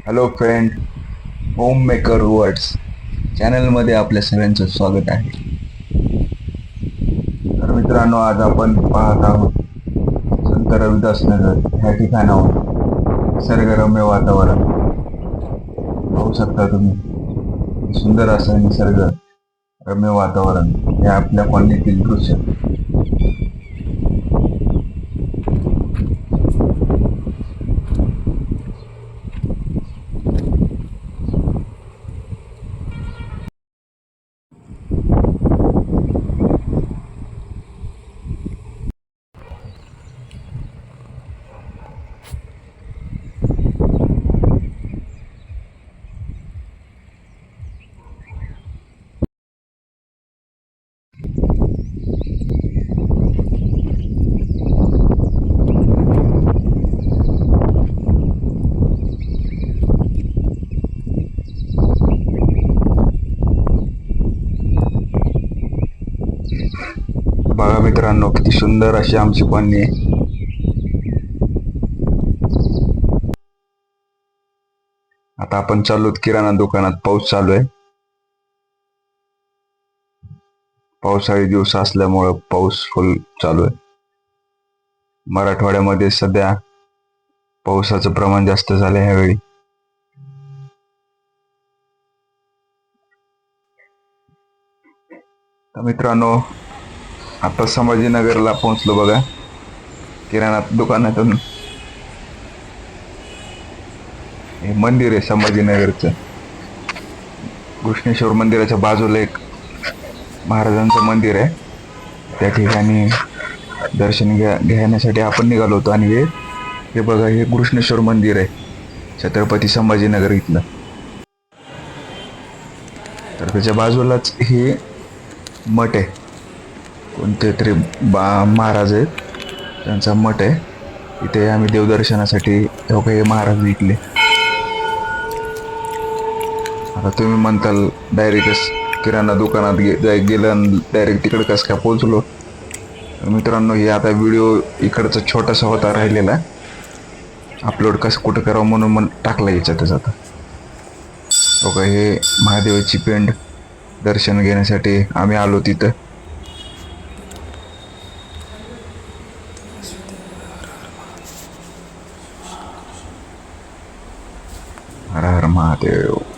Hello friend home maker words चॅनलमध्ये आपल्या सगळ्यांचं स्वागत आहे. तर मित्रांनो आज आपण पाहत आहोत संत रविदास नगर ह्या ठिकाणावर निसर्गरम्य वातावरण. पाहू शकता तुम्ही सुंदर असं निसर्ग रम्य वातावरण हे आपल्या कॉलनीतील दृश्य. बघा मित्रांनो किती सुंदर अशी आमची पाणी आहे. आता आपण चाललो किराणा दुकानात. पाऊस चालू आहे. पावसाळी दिवस असल्यामुळं पाऊस फुल चालू आहे. मराठवाड्यामध्ये सध्या पावसाचं प्रमाण जास्त झालं ह्यावेळी. मित्रांनो आता संभाजीनगरला पोहोचलो बघा. किराणा दुकानातून. हे मंदिर आहे संभाजीनगरचं. कृष्णेश्वर मंदिराच्या बाजूला एक महाराजांचं मंदिर आहे. त्या ठिकाणी दर्शन घ्या घेण्यासाठी आपण निघालो होतो आणि हे हे बघा हे कृष्णेश्वर मंदिर आहे. छत्रपती संभाजीनगर इथलं. तर त्याच्या बाजूलाच हे मठ आहे. कोणते तरी बा महाराज आहेत. त्यांचा मठ आहे. इथे आम्ही देवदर्शनासाठी हो काही महाराज विकले. आता तुम्ही म्हणताल डायरेक्टच किराणा दुकानात गे जाय गेलं आणि डायरेक्ट तिकडे कसं काय पोचलो मित्रांनो हे आता व्हिडिओ इकडचा छोटासा होता राहिलेला. अपलोड कसं कुठं करावं म्हणून मन टाकला याच्यातच आता. हो का हे महादेवाची पेंड दर्शन घेण्यासाठी आम्ही आलो तिथं. Armadale